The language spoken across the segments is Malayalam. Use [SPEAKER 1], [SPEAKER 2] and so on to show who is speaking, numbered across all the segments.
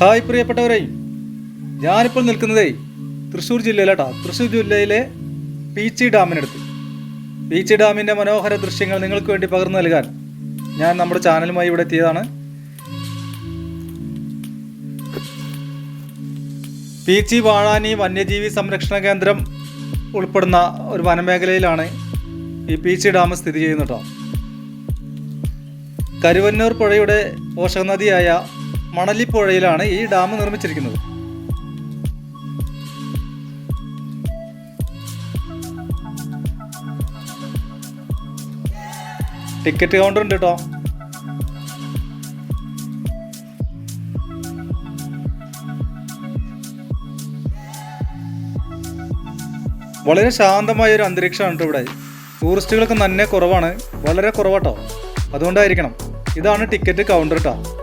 [SPEAKER 1] ഹായ് പ്രിയപ്പെട്ടവരെ. ഞാനിപ്പോൾ നിൽക്കുന്നതേ തൃശ്ശൂർ ജില്ലയിലാട്ടാ. തൃശ്ശൂർ ജില്ലയിലെ പീച്ചി ഡാമിനടുത്ത്. പീച്ചി ഡാമിന്റെ മനോഹര ദൃശ്യങ്ങൾ നിങ്ങൾക്ക് വേണ്ടി പകർന്നു നൽകാൻ ഞാൻ നമ്മുടെ ചാനലുമായി ഇവിടെ എത്തിയതാണ്. പീച്ചി വാഴാനി വന്യജീവി സംരക്ഷണ കേന്ദ്രം ഉൾപ്പെടുന്ന ഒരു വനമേഖലയിലാണ് ഈ പീച്ചി ഡാം സ്ഥിതി ചെയ്യുന്നത് കരുവന്നൂർ പുഴയുടെ പോഷകനദിയായ മണലിപ്പുഴയിലാണ് ഈ ഡാം നിർമ്മിച്ചിരിക്കുന്നത്. ടിക്കറ്റ് കൗണ്ടർ ഉണ്ട് കേട്ടോ. വളരെ ശാന്തമായ ഒരു അന്തരീക്ഷമാണ് കേട്ടോ ഇവിടെ. ടൂറിസ്റ്റുകളൊക്കെ നന്നെ കുറവാണ്. വളരെ കുറവാട്ടോ. അതുകൊണ്ടായിരിക്കണം. ഇതാണ് ടിക്കറ്റ് കൗണ്ടർ കേട്ടോ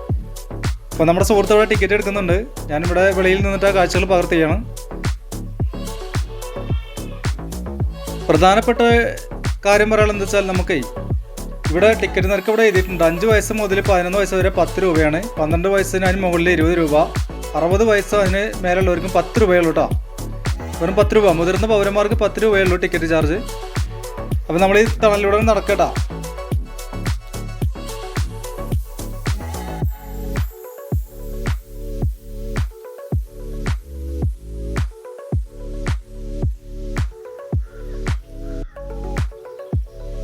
[SPEAKER 1] അപ്പോൾ നമ്മുടെ സുഹൃത്ത് ഇവിടെ ടിക്കറ്റ് എടുക്കുന്നുണ്ട്. ഞാനിവിടെ വെളിയിൽ നിന്നിട്ട് ആ കാഴ്ചകൾ പകർത്തുകയാണ്. പ്രധാനപ്പെട്ട കാര്യം പറയാനുള്ള എന്താ വെച്ചാൽ നമുക്ക് ഇവിടെ ടിക്കറ്റ് നിരക്ക് ഇവിടെ എഴുതിയിട്ടുണ്ട്. അഞ്ച് വയസ്സ് മുതൽ പതിനൊന്ന് വയസ്സ് വരെ പത്ത് രൂപയാണ്. പന്ത്രണ്ട് വയസ്സിന് അതിന് മുകളിൽ ഇരുപത് രൂപ. അറുപത് വയസ്സ് അതിന് മേലുള്ളവർക്കും പത്ത് രൂപയുള്ളൂ കേട്ടോ വെറും പത്ത് രൂപ. മുതിർന്ന പൗരന്മാർക്ക് പത്ത് രൂപയുള്ളൂ ടിക്കറ്റ് ചാർജ് അപ്പോൾ നമ്മൾ ഈ തണലിലൂടെ നടക്കട്ടാ.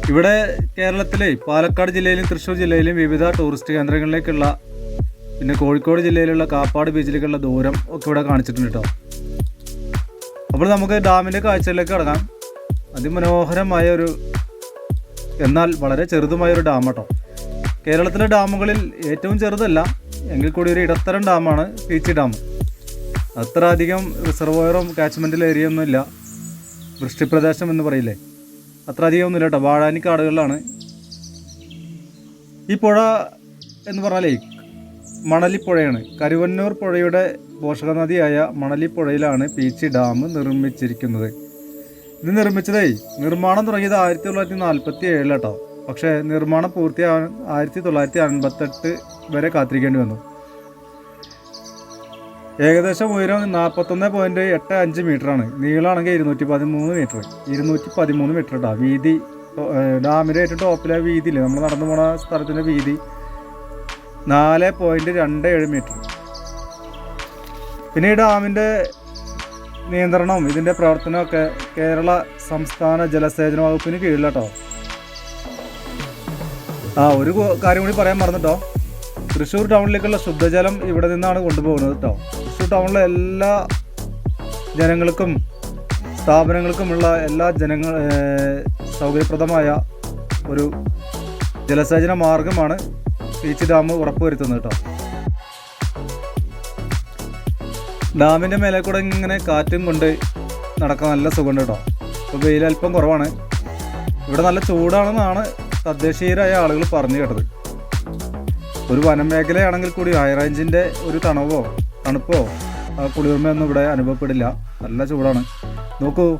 [SPEAKER 1] ഇവിടെ കേരളത്തിലെ പാലക്കാട് ജില്ലയിലും തൃശ്ശൂർ ജില്ലയിലും വിവിധ ടൂറിസ്റ്റ് കേന്ദ്രങ്ങളിലേക്കുള്ള പിന്നെ കോഴിക്കോട് ജില്ലയിലുള്ള കാപ്പാട് ബീച്ചിലേക്കുള്ള ദൂരം ഒക്കെ ഇവിടെ കാണിച്ചിട്ടുണ്ട് കേട്ടോ അപ്പോൾ നമുക്ക് ഡാമിന്റെ കാഴ്ചയിലേക്ക് കടങ്ങാം അതിമനോഹരമായ ഒരു എന്നാൽ വളരെ ചെറുതുമായ ഒരു ഡാം കേട്ടോ കേരളത്തിലെ ഡാമുകളിൽ ഏറ്റവും ചെറുതല്ല എങ്കിൽ കൂടി ഒരു ഇടത്തരം ഡാമാണ് പീച്ചി ഡാം. അത്ര അധികം റിസർവോയറും കാച്ച്മെന്റിൽ ഏരിയ ഒന്നുമില്ല വൃഷ്ടിപ്രദേശം എന്ന് പറയില്ലേ. അത്ര അധികം ഒന്നുമില്ല കേട്ടോ. വാഴാനി കാടുകളിലാണ്. ഈ പുഴ എന്ന് പറഞ്ഞാലേ മണലിപ്പുഴയാണ്. കരുവന്നൂർ പുഴയുടെ പോഷകനദിയായ മണലിപ്പുഴയിലാണ് പീച്ചി ഡാം നിർമ്മിച്ചിരിക്കുന്നത്. ഇത് നിർമ്മിച്ചതേ നിർമ്മാണം തുടങ്ങിയത് ആയിരത്തി തൊള്ളായിരത്തി നാൽപ്പത്തി ഏഴിലാട്ടോ പക്ഷേ നിർമ്മാണം പൂർത്തിയാവാൻ ആയിരത്തി തൊള്ളായിരത്തി അൻപത്തെട്ട് വരെ കാത്തിരിക്കേണ്ടി വന്നു. ഏകദേശം ഉയരം നാൽപ്പത്തൊന്ന് പോയിന്റ് എട്ട് അഞ്ച് മീറ്ററാണ് നീളമാണെങ്കിൽ ഇരുന്നൂറ്റി പതിമൂന്ന് മീറ്റർ ഇരുന്നൂറ്റി പതിമൂന്ന് മീറ്റർ കേട്ടോ വീതി ഡാമിന്റെ ഏറ്റവും ടോപ്പിലെ വീതിയില്ലേ നമ്മൾ നടന്നു പോണ സ്ഥലത്തിന്റെ വീതി നാല് പോയിന്റ് രണ്ട് ഏഴ് മീറ്റർ പിന്നെ ഈ ഡാമിന്റെ നിയന്ത്രണവും ഇതിന്റെ പ്രവർത്തനമൊക്കെ കേരള സംസ്ഥാന ജലസേചന വകുപ്പിന് കീഴിലാട്ടോ. ആ ഒരു കാര്യം കൂടി പറയാൻ മറന്നിട്ടോ. തൃശ്ശൂർ ടൗണിലേക്കുള്ള ശുദ്ധജലം ഇവിടെ നിന്നാണ് കൊണ്ടുപോകുന്നത് കേട്ടോ തൃശ്ശൂർ ടൗണിലെ എല്ലാ ജനങ്ങൾക്കും സ്ഥാപനങ്ങൾക്കുമുള്ള എല്ലാ ജനങ്ങൾ സൗകര്യപ്രദമായ ഒരു ജലസേചന മാർഗമാണ് പീച്ച് ഡാം ഉറപ്പുവരുത്തുന്നത് കേട്ടോ. ഡാമിന്റെ മേലെ കൂടെ ഇങ്ങനെ കാറ്റും കൊണ്ട് നടക്കാൻ നല്ല സുഖമുണ്ട് കേട്ടോ. ഇപ്പോൾ വെയിൽ അല്പം കുറവാണ്. ഇവിടെ നല്ല ചൂടാണെന്നാണ് തദ്ദേശീയരായ ആളുകൾ പറഞ്ഞു കേട്ടത്. ഒരു വനമേഖലയാണെങ്കിൽ കൂടി ഹൈറേഞ്ചിന്റെ ഒരു തണവോ തണുപ്പോ കുളിർമയൊന്നും ഇവിടെ അനുഭവപ്പെടില്ല. നല്ല ചൂടാണ്. നോക്കൂ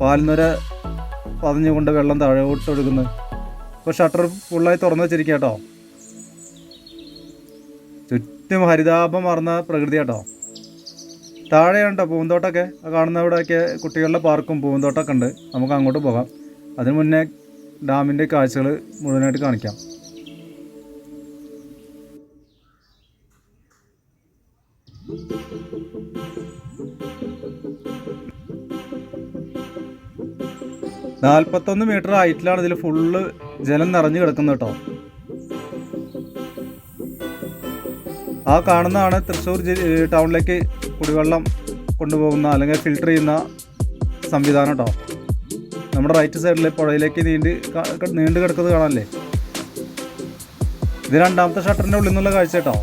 [SPEAKER 1] പാലിനൊര പതഞ്ഞുകൊണ്ട് വെള്ളം താഴോട്ട് ഒഴുകുന്നു. ഇപ്പോൾ ഷട്ടർ ഫുള്ളായി തുറന്നു വെച്ചിരിക്കുക കേട്ടോ. ചുറ്റും ഹരിതാപമാർന്ന പ്രകൃതി കേട്ടോ. താഴെയാണ് പൂന്തോട്ടമൊക്കെ. കാണുന്ന ഇവിടെയൊക്കെ കുട്ടികളുടെ പാർക്കും പൂന്തോട്ടമൊക്കെ ഉണ്ട്. നമുക്ക് അങ്ങോട്ട് പോകാം. അതിനു മുന്നേ ഡാമിന്റെ കാഴ്ചകൾ മുഴുവനായിട്ട് കാണിക്കാം. നാൽപ്പത്തൊന്ന് മീറ്റർ ഹൈറ്റിലാണ് ഇതിൽ ഫുള്ള് ജലം നിറഞ്ഞു കിടക്കുന്നത് കേട്ടോ. ആ കാണുന്നതാണ് തൃശ്ശൂർ ടൗണിലേക്ക് കുടിവെള്ളം കൊണ്ടുപോകുന്ന അല്ലെങ്കിൽ ഫിൽട്ടർ ചെയ്യുന്ന സംവിധാനം കേട്ടോ. നമ്മുടെ റൈറ്റ് സൈഡിൽ പുഴയിലേക്ക് നീണ്ട് നീണ്ടു കിടക്കുന്നത് കാണാനല്ലേ? ഇത് രണ്ടാമത്തെ ഷട്ടറിന്റെ ഉള്ളിൽ നിന്നുള്ള കാഴ്ച കേട്ടോ.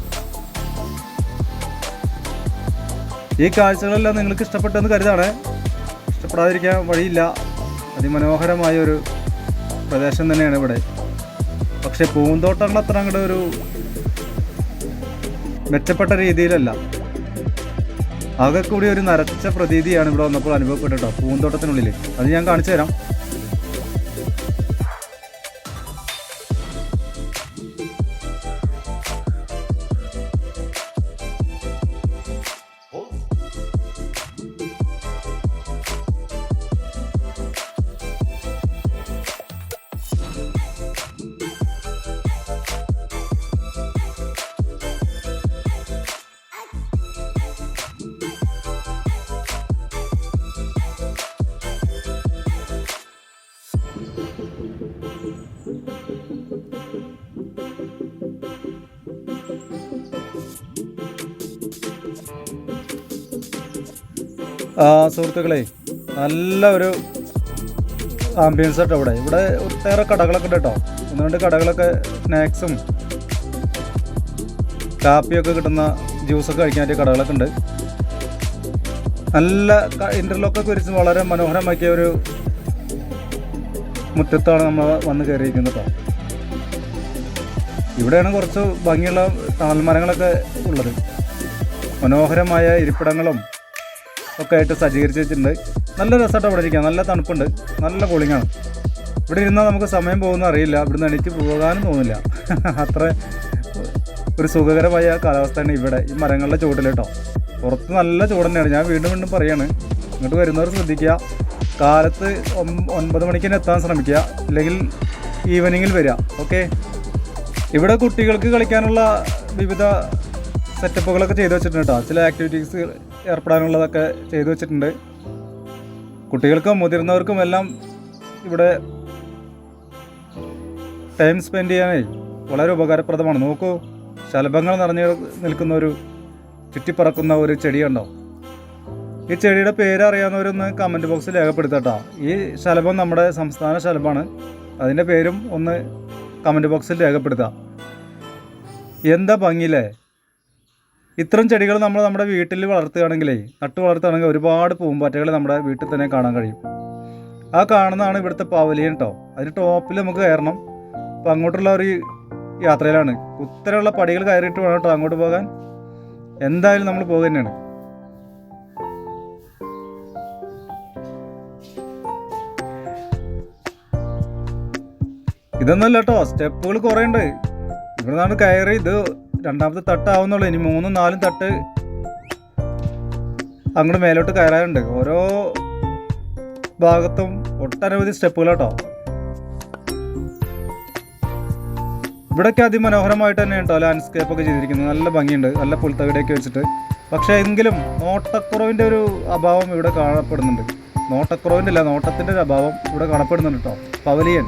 [SPEAKER 1] ഈ കാഴ്ചകളെല്ലാം നിങ്ങൾക്ക് ഇഷ്ടപ്പെട്ടെന്ന് കരുതാണ്. ഇഷ്ടപ്പെടാതിരിക്കാൻ വഴിയില്ല. അതിമനോഹരമായ ഒരു പ്രദേശം തന്നെയാണ് ഇവിടെ. പക്ഷേ പൂന്തോട്ടങ്ങൾ അത്ര അങ്ങോട്ട് ഒരു മെച്ചപ്പെട്ട രീതിയിലല്ല. ആകെ കൂടി ഒരു നരച്ച പ്രതീതിയാണ് ഇവിടെ വന്നപ്പോൾ അനുഭവപ്പെട്ടോ പൂന്തോട്ടത്തിനുള്ളിൽ അത് ഞാൻ കാണിച്ചു തരാം സുഹൃത്തുക്കളെ നല്ല ഒരു ആംബിയൻസ് കേട്ടോ ഇവിടെ. ഇവിടെ ഒട്ടേറെ കടകളൊക്കെ ഉണ്ട് കേട്ടോ. ഒന്ന് രണ്ട് കടകളൊക്കെ സ്നാക്സും കാപ്പിയൊക്കെ കിട്ടുന്ന ജ്യൂസൊക്കെ കഴിക്കാൻ പറ്റിയ കടകളൊക്കെ ഉണ്ട്. നല്ല ഇന്റർലോക്കൊക്കെ വരിച്ച് വളരെ മനോഹരമാക്കിയ ഒരു മുറ്റത്താണ് നമ്മൾ വന്ന് കയറിയിരിക്കുന്നത് കേട്ടോ. ഇവിടെയാണ് കുറച്ച് ഭംഗിയുള്ള തണൽ മരങ്ങളൊക്കെ ഉള്ളത്. മനോഹരമായ ഇരിപ്പിടങ്ങളും ഒക്കെ ആയിട്ട് സജ്ജീകരിച്ച് വെച്ചിട്ടുണ്ട്. നല്ല രസമായിട്ട് അവിടെ ഇരിക്കാം നല്ല തണുപ്പുണ്ട്. നല്ല കൂളിങ്ങാണ് ഇവിടെ ഇരുന്നാൽ നമുക്ക് സമയം പോകുന്ന അറിയില്ല. ഇവിടുന്ന് എണീറ്റ് പോകാനും തോന്നില്ല. അത്ര ഒരു സുഖകരമായ കാലാവസ്ഥയാണ് ഇവിടെ. ഈ മരങ്ങളുടെ ചൂടിൽ കേട്ടോ. പുറത്ത് നല്ല ചൂട് തന്നെയാണ്. ഞാൻ വീണ്ടും വീണ്ടും പറയാണ്. ഇങ്ങോട്ട് വരുന്നവർ ശ്രദ്ധിക്കുക. കാലത്ത് ഒൻപത് മണിക്ക് തന്നെ എത്താൻ ശ്രമിക്കുക. അല്ലെങ്കിൽ ഈവനിങ്ങിൽ വരിക. ഓക്കെ ഇവിടെ കുട്ടികൾക്ക് കളിക്കാനുള്ള വിവിധ സെറ്റപ്പുകളൊക്കെ ചെയ്തു വെച്ചിട്ടുണ്ട് കേട്ടോ. ചില ആക്ടിവിറ്റീസ് ഏർപ്പെടാനുള്ളതൊക്കെ ചെയ്തു വെച്ചിട്ടുണ്ട്. കുട്ടികൾക്കും മുതിർന്നവർക്കും എല്ലാം ഇവിടെ ടൈം സ്പെൻഡ് ചെയ്യാനേ വളരെ ഉപകാരപ്രദമാണ്. നോക്കൂ ശലഭങ്ങൾ നിറഞ്ഞു നിൽക്കുന്ന ഒരു ചുറ്റിപ്പറക്കുന്ന ഒരു ചെടിയുണ്ടോ? ഈ ചെടിയുടെ പേര് അറിയാവുന്നവരൊന്ന് കമന്റ് ബോക്സിൽ രേഖപ്പെടുത്തട്ടോ. ഈ ശലഭം നമ്മുടെ സംസ്ഥാന ശലഭമാണ്. അതിന്റെ പേരും ഒന്ന് കമന്റ് ബോക്സിൽ രേഖപ്പെടുത്താം. എന്താ ഭംഗിയില്ലേ? ഇത്തരം ചെടികൾ നമ്മൾ നമ്മുടെ വീട്ടിൽ വളർത്തുകയാണെങ്കിലേ നട്ടു വളർത്തുകയാണെങ്കിൽ ഒരുപാട് പൂമ്പാറ്റകൾ നമ്മുടെ വീട്ടിൽ തന്നെ കാണാൻ കഴിയും. ആ കാണുന്നതാണ് ഇവിടുത്തെ പവലിയൻ കേട്ടോ അതിന് ടോപ്പിൽ നമുക്ക് കയറണം. അപ്പം അങ്ങോട്ടുള്ള ഒരു യാത്രയിലാണ്. ഉത്തരമുള്ള പടികൾ കയറിയിട്ട് വേണം കേട്ടോ അങ്ങോട്ട് പോകാൻ. എന്തായാലും നമ്മൾ പോകുക തന്നെയാണ്. ഇതൊന്നുമല്ല കേട്ടോ സ്റ്റെപ്പുകൾ കുറേ ഉണ്ട്. ഇവിടെ നിന്നാണ് കയറി ഇത് രണ്ടാമത്തെ തട്ട് തട്ടാവുന്നുള്ളൂ. ഇനി മൂന്നും നാലും തട്ട് അങ്ങോട്ട് മേലോട്ട് കയറാനുണ്ട്. ഓരോ ഭാഗത്തും ഒട്ടനവധി സ്റ്റെപ്പുകൾ കേട്ടോ ഇവിടൊക്കെ അതിമനോഹരമായിട്ട് തന്നെ കേട്ടോ ലാൻഡ്സ്കേപ്പ് ഒക്കെ ചെയ്തിരിക്കുന്നത്? നല്ല ഭംഗിയുണ്ട്. നല്ല പുൽത്തകിടയൊക്കെ വെച്ചിട്ട്. പക്ഷേ എങ്കിലും നോട്ടക്കുറവിന്റെ ഒരു അഭാവം ഇവിടെ കാണപ്പെടുന്നുണ്ട്. നോട്ടക്കുറവിന്റെ അല്ല നോട്ടത്തിന്റെ ഒരു അഭാവം ഇവിടെ കാണപ്പെടുന്നുണ്ട് കേട്ടോ. പവലിയൻ.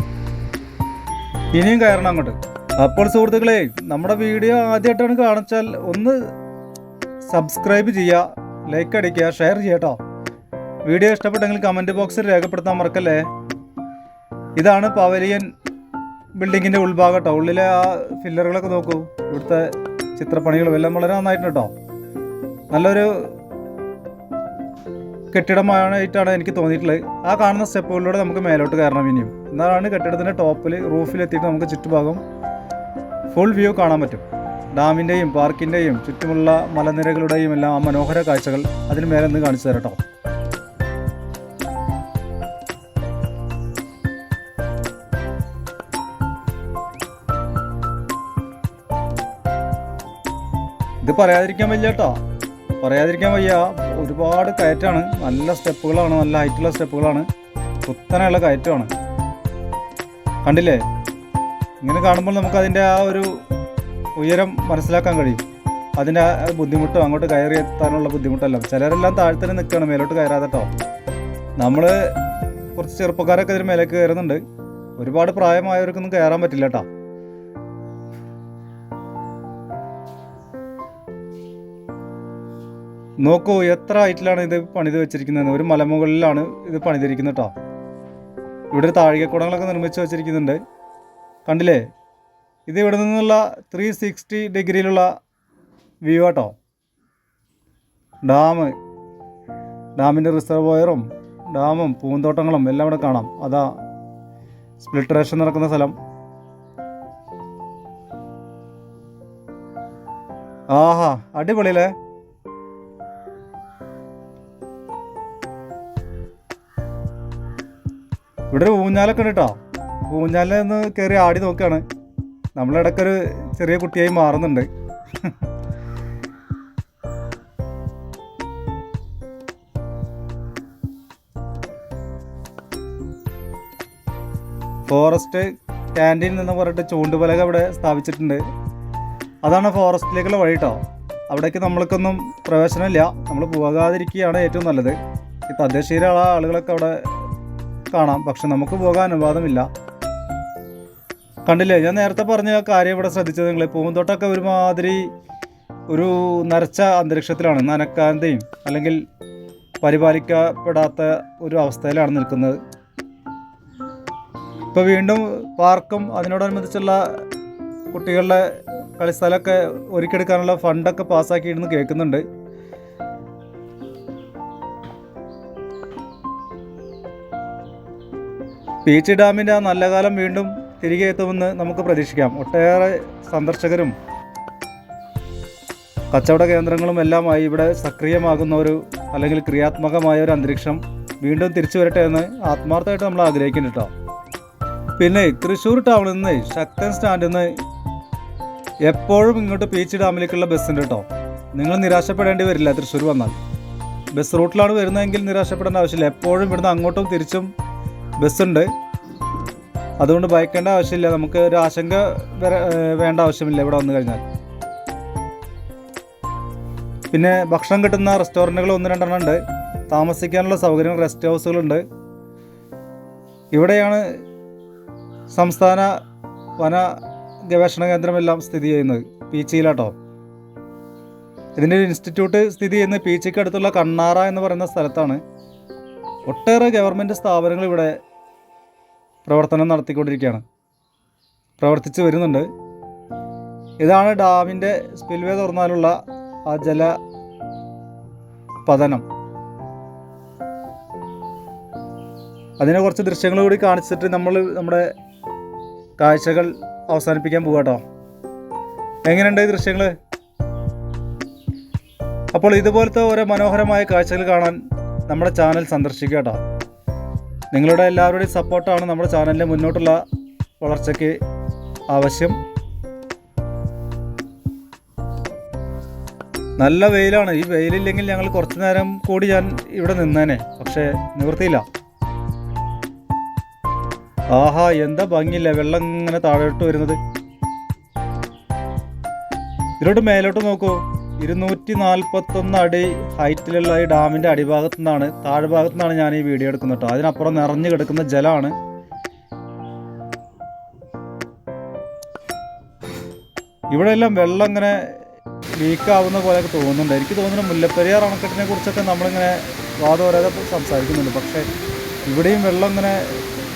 [SPEAKER 1] ഇനിയും കയറണം അങ്ങോട്ട്. അപ്പോൾ സുഹൃത്തുക്കളെ നമ്മുടെ വീഡിയോ ആദ്യമായിട്ടാണ് കാണിച്ചാൽ ഒന്ന് സബ്സ്ക്രൈബ് ചെയ്യുക ലൈക്ക് അടിക്കുക ഷെയർ ചെയ്യുക കേട്ടോ വീഡിയോ ഇഷ്ടപ്പെട്ടെങ്കിൽ കമന്റ് ബോക്സിൽ രേഖപ്പെടുത്താൻ മറക്കല്ലേ? ഇതാണ് പവലിയൻ ബിൽഡിങ്ങിന്റെ ഉൾഭാഗം കേട്ടോ ഉള്ളിലെ ആ ഫില്ലറുകളൊക്കെ നോക്കൂ. ഇവിടുത്തെ ചിത്രപ്പണികളും എല്ലാം വളരെ നന്നായിട്ടുണ്ട് കേട്ടോ നല്ലൊരു കെട്ടിടമായിട്ടാണ് എനിക്ക് തോന്നിയിട്ടുള്ളത്. ആ കാണുന്ന സ്റ്റെപ്പുകളിലൂടെ നമുക്ക് മേലോട്ട് കയറണം ഇനിയും. എന്നാലാണ് കെട്ടിടത്തിന്റെ ടോപ്പിൽ റൂഫിലെത്തിയിട്ട് നമുക്ക് ചുറ്റുഭാഗം ഫുൾ വ്യൂ കാണാൻ പറ്റും. ഡാമിന്റെയും പാർക്കിന്റെയും ചുറ്റുമുള്ള മലനിരകളുടെയും എല്ലാം ആ മനോഹര കാഴ്ചകൾ അതിന് മേലെ നിന്ന് കാണിച്ചു തരട്ടോ ഇത് പറയാതിരിക്കാൻ വയ്യ കേട്ടോ പറയാതിരിക്കാൻ വയ്യ. ഒരുപാട് കയറ്റാണ്. നല്ല സ്റ്റെപ്പുകളാണ്. നല്ല ഹൈറ്റുള്ള സ്റ്റെപ്പുകളാണ്. കുത്തനെയുള്ള കയറ്റമാണ്. കണ്ടില്ലേ? ഇങ്ങനെ കാണുമ്പോൾ നമുക്ക് അതിന്റെ ആ ഒരു ഉയരം മനസ്സിലാക്കാൻ കഴിയും. അതിന്റെ ആ ബുദ്ധിമുട്ടും അങ്ങോട്ട് കയറി എത്താനുള്ള ബുദ്ധിമുട്ടെല്ലാം. ചിലരെല്ലാം താഴ്ത്തന്നെ നിൽക്കുകയാണ് മേലോട്ട് കയറാതെ കേട്ടോ നമ്മൾ കുറച്ച് ചെറുപ്പക്കാരൊക്കെ ഇതിന് മേലേക്ക് കയറുന്നുണ്ട്. ഒരുപാട് പ്രായമായവർക്കൊന്നും കയറാൻ പറ്റില്ല കേട്ടോ നോക്കൂ എത്ര ഹൈറ്റിലാണ് ഇത് പണിത് വെച്ചിരിക്കുന്നത് ഒരു മലമുകളിലാണ് ഇത് പണിതിരിക്കുന്നത് കേട്ടോ ഇവിടെ താഴികക്കുടങ്ങളൊക്കെ നിർമ്മിച്ച് വെച്ചിരിക്കുന്നുണ്ട്. കണ്ടില്ലേ? ഇത് ഇവിടെ നിന്നുള്ള ത്രീ സിക്സ്റ്റി ഡിഗ്രിയിലുള്ള വ്യൂ ആട്ടോ. ഡാം ഡാമിന്റെ റിസർവോയറും ഡാമും പൂന്തോട്ടങ്ങളും എല്ലാം ഇവിടെ കാണാം. അതാ സ്പ്ലിട്രേഷൻ നടക്കുന്ന സ്ഥലം. ആഹാ അടിപൊളിയല്ലേ? ഇവിടെ ഊഞ്ഞാലൊക്കെ ഉണ്ട് കേട്ടോ. ഊഞ്ഞാലിൽ നിന്ന് കയറി ആടി നോക്കുകയാണ് നമ്മളിടയ്ക്കൊരു ചെറിയ കുട്ടിയായി മാറുന്നുണ്ട്. ഫോറസ്റ്റ് ക്യാന്റീൻ എന്ന് പറഞ്ഞിട്ട് ചൂണ്ടുപലക അവിടെ സ്ഥാപിച്ചിട്ടുണ്ട്. അതാണ് ഫോറസ്റ്റിലേക്കുള്ള വഴി കേട്ടോ അവിടേക്ക് നമ്മൾക്കൊന്നും പ്രവേശനമില്ല. നമ്മൾ പോകാതിരിക്കുകയാണ് ഏറ്റവും നല്ലത്. ഈ തദ്ദേശീയരായ ആളുകളൊക്കെ അവിടെ കാണാം. പക്ഷെ നമുക്ക് പോകാൻ അനുവാദമില്ല. കണ്ടില്ലേ? ഞാൻ നേരത്തെ പറഞ്ഞ കാര്യം ഇവിടെ ശ്രദ്ധിച്ചത് നിങ്ങൾ പൂന്തോട്ടമൊക്കെ ഒരുമാതിരി ഒരു നരച്ച അന്തരീക്ഷത്തിലാണ് നനക്കാതെയും അല്ലെങ്കിൽ പരിപാലിക്കപ്പെടാത്ത ഒരു അവസ്ഥയിലാണ് നിൽക്കുന്നത്. ഇപ്പോൾ വീണ്ടും പാർക്കും അതിനോടനുബന്ധിച്ചുള്ള കുട്ടികളുടെ കളിസ്ഥലമൊക്കെ ഒരുക്കിയെടുക്കാനുള്ള ഫണ്ടൊക്കെ പാസ്സാക്കിയിരുന്നു കേൾക്കുന്നുണ്ട്. പീച്ച് ഡാമിന്റെ ആ നല്ല കാലം വീണ്ടും തിരികെ എത്തുമെന്ന് നമുക്ക് പ്രതീക്ഷിക്കാം. ഒട്ടേറെ സന്ദർശകരും കച്ചവട കേന്ദ്രങ്ങളും എല്ലാമായി ഇവിടെ സക്രിയമാകുന്ന ഒരു അല്ലെങ്കിൽ ക്രിയാത്മകമായ ഒരു അന്തരീക്ഷം വീണ്ടും തിരിച്ചു വരട്ടെ എന്ന് ആത്മാർത്ഥമായിട്ട് നമ്മൾ ആഗ്രഹിക്കുന്നു കേട്ടോ. പിന്നെ തൃശ്ശൂർ ടൗണിൽ നിന്ന് ശക്തൻ സ്റ്റാൻഡിൽ നിന്ന് എപ്പോഴും ഇങ്ങോട്ട് പീച്ച് ഡാമിലേക്കുള്ള ബസ് ഉണ്ട് കേട്ടോ. നിങ്ങൾ നിരാശപ്പെടേണ്ടി വരില്ല തൃശ്ശൂർ വന്നാൽ. ബസ് റൂട്ടിലാണ് വരുന്നതെങ്കിൽ നിരാശപ്പെടേണ്ട ആവശ്യമില്ല. എപ്പോഴും ഇവിടുന്ന് അങ്ങോട്ടും തിരിച്ചും ബസ്സുണ്ട് അതുകൊണ്ട് ഭയക്കേണ്ട ആവശ്യമില്ല. നമുക്ക് ഒരു ആശങ്ക വേണ്ട ആവശ്യമില്ല ഇവിടെ വന്നു കഴിഞ്ഞാൽ. പിന്നെ ഭക്ഷണം കിട്ടുന്ന റെസ്റ്റോറന്റുകൾ ഒന്ന് രണ്ടെണ്ണം ഉണ്ട്. താമസിക്കാനുള്ള സൗകര്യം റെസ്റ്റ് ഹൗസുകളുണ്ട്. ഇവിടെയാണ് സംസ്ഥാന വന ഗവേഷണ കേന്ദ്രമെല്ലാം സ്ഥിതി ചെയ്യുന്നത്. പീച്ചിയിലാട്ടോ. ഇതിന്റെ ഒരു ഇൻസ്റ്റിറ്റ്യൂട്ട് സ്ഥിതി ചെയ്യുന്നത് പീച്ചിക്ക് അടുത്തുള്ള കണ്ണാറ എന്ന് പറയുന്ന സ്ഥലത്താണ്. ഒട്ടേറെ ഗവൺമെന്റ് സ്ഥാപനങ്ങൾ ഇവിടെ പ്രവർത്തനം നടത്തിക്കൊണ്ടിരിക്കുകയാണ്. പ്രവർത്തിച്ച് വരുന്നുണ്ട്. ഇതാണ് ഡാമിന്റെ സ്പിൽവേ തുറന്നാലുള്ള ആ ജല പതനം. അതിനെ കുറച്ച് ദൃശ്യങ്ങൾ കൂടി കാണിച്ചിട്ട് നമ്മൾ നമ്മുടെ കാഴ്ചകൾ അവസാനിപ്പിക്കാൻ പോകാട്ടോ എങ്ങനെയുണ്ട് ഈ ദൃശ്യങ്ങൾ? അപ്പോൾ ഇതുപോലത്തെ ഓരോ മനോഹരമായ കാഴ്ചകൾ കാണാൻ നമ്മുടെ ചാനൽ സന്ദർശിക്കുക കേട്ടോ. നിങ്ങളുടെ എല്ലാവരുടെയും സപ്പോർട്ടാണ് നമ്മുടെ ചാനലിന്റെ മുന്നോട്ടുള്ള വളർച്ചയ്ക്ക് ആവശ്യം. നല്ല വെയിലാണ്. ഈ വെയിലില്ലെങ്കിൽ ഞങ്ങൾ കുറച്ചു നേരം കൂടി ഞാൻ ഇവിടെ നിന്നേനെ. പക്ഷേ നിവൃത്തിയില്ല. ആഹാ എന്താ ഭംഗിയില്ല? വെള്ളം ഇങ്ങനെ താഴോട്ട് വരുന്നത്. ഇതിലോട്ട് മേലോട്ട് നോക്കൂ. ഇരുന്നൂറ്റി നാൽപ്പത്തൊന്ന് അടി ഹൈറ്റിലുള്ള ഈ ഡാമിന്റെ അടിഭാഗത്തു നിന്നാണ് താഴ്ഭാഗത്തു നിന്നാണ് ഞാൻ ഈ വീഡിയോ എടുക്കുന്നത് കേട്ടോ. അതിനപ്പുറം നിറഞ്ഞു കിടക്കുന്ന ജലമാണ്. ഇവിടെ എല്ലാം വെള്ളം ഇങ്ങനെ ലീക്കാവുന്ന പോലെയൊക്കെ തോന്നുന്നുണ്ട്. എനിക്ക് തോന്നുന്നു മുല്ലപ്പെരിയാർ അണക്കെട്ടിനെ കുറിച്ചൊക്കെ നമ്മളിങ്ങനെ വാദോരാതെ സംസാരിക്കുന്നുണ്ട്. പക്ഷേ ഇവിടെയും വെള്ളം ഇങ്ങനെ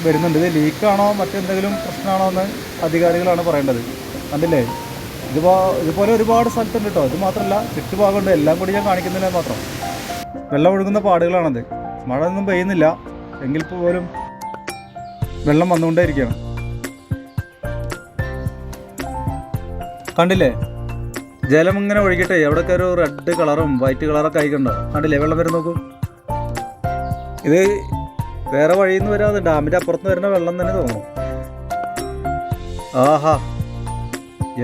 [SPEAKER 1] വരുന്നുണ്ട്. ഇത് ലീക്കാണോ മറ്റെന്തെങ്കിലും പ്രശ്നമാണോ എന്ന് അധികാരികളാണ് പറയേണ്ടത്. കണ്ടില്ലേ? ഇതുപോ ഇതുപോലെ ഒരുപാട് സ്ഥലത്തുണ്ട് കേട്ടോ ഇത് മാത്രമല്ല ചുറ്റുഭാഗമുണ്ട്. എല്ലാം കൂടി ഞാൻ കാണിക്കുന്നില്ല മാത്രം. വെള്ളം ഒഴുകുന്ന പാടുകളാണത്. മഴ ഒന്നും പെയ്യുന്നില്ല. എങ്കിൽ പോലും വെള്ളം വന്നുകൊണ്ടേയിരിക്കുകയാണ്. കണ്ടില്ലേ? ജലം ഇങ്ങനെ ഒഴുകിട്ടെ എവിടെയൊക്കെ ഒരു റെഡ് കളറും വൈറ്റ് കളറൊക്കെ ആയിക്കണ്ടോ? കണ്ടില്ലേ? വെള്ളം വരും നോക്കൂ. ഇത് വേറെ വഴിയിൽ നിന്ന് വരാതെ ഡാമിന്റെ അപ്പുറത്ത് വരുന്ന വെള്ളം തന്നെ തോന്നുന്നു. ആഹാ.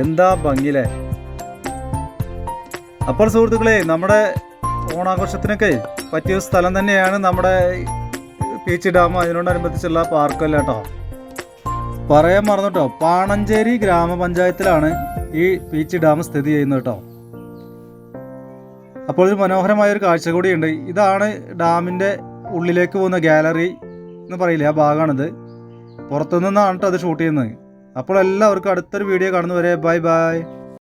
[SPEAKER 1] എന്താ ഭംഗിയില്ലേ അപ്പോൾ സുഹൃത്തുക്കളെ നമ്മുടെ ഓണാഘോഷത്തിനൊക്കെ പറ്റിയ സ്ഥലം തന്നെയാണ് നമ്മുടെ പീച്ച് ഡാം. അതിനോടനുബന്ധിച്ചുള്ള പാർക്കല്ല കേട്ടോ. പറയാൻ മറന്നു മറന്നുട്ടോ പാണഞ്ചേരി ഗ്രാമപഞ്ചായത്തിലാണ് ഈ പീച്ച് ഡാം സ്ഥിതി ചെയ്യുന്നത് കേട്ടോ. അപ്പോൾ ഒരു മനോഹരമായ ഒരു കാഴ്ച കൂടിയുണ്ട്. ഇതാണ് ഡാമിന്റെ ഉള്ളിലേക്ക് പോകുന്ന ഗാലറി എന്ന് പറയില്ലേ ആ ഭാഗമാണിത്. പുറത്തുനിന്നാണ് കേട്ടോ അത് ഷൂട്ട് ചെയ്യുന്നത്. അപ്പോൾ എല്ലാവർക്കും അടുത്തൊരു വീഡിയോ കാണുന്നവരെ ബൈ ബൈ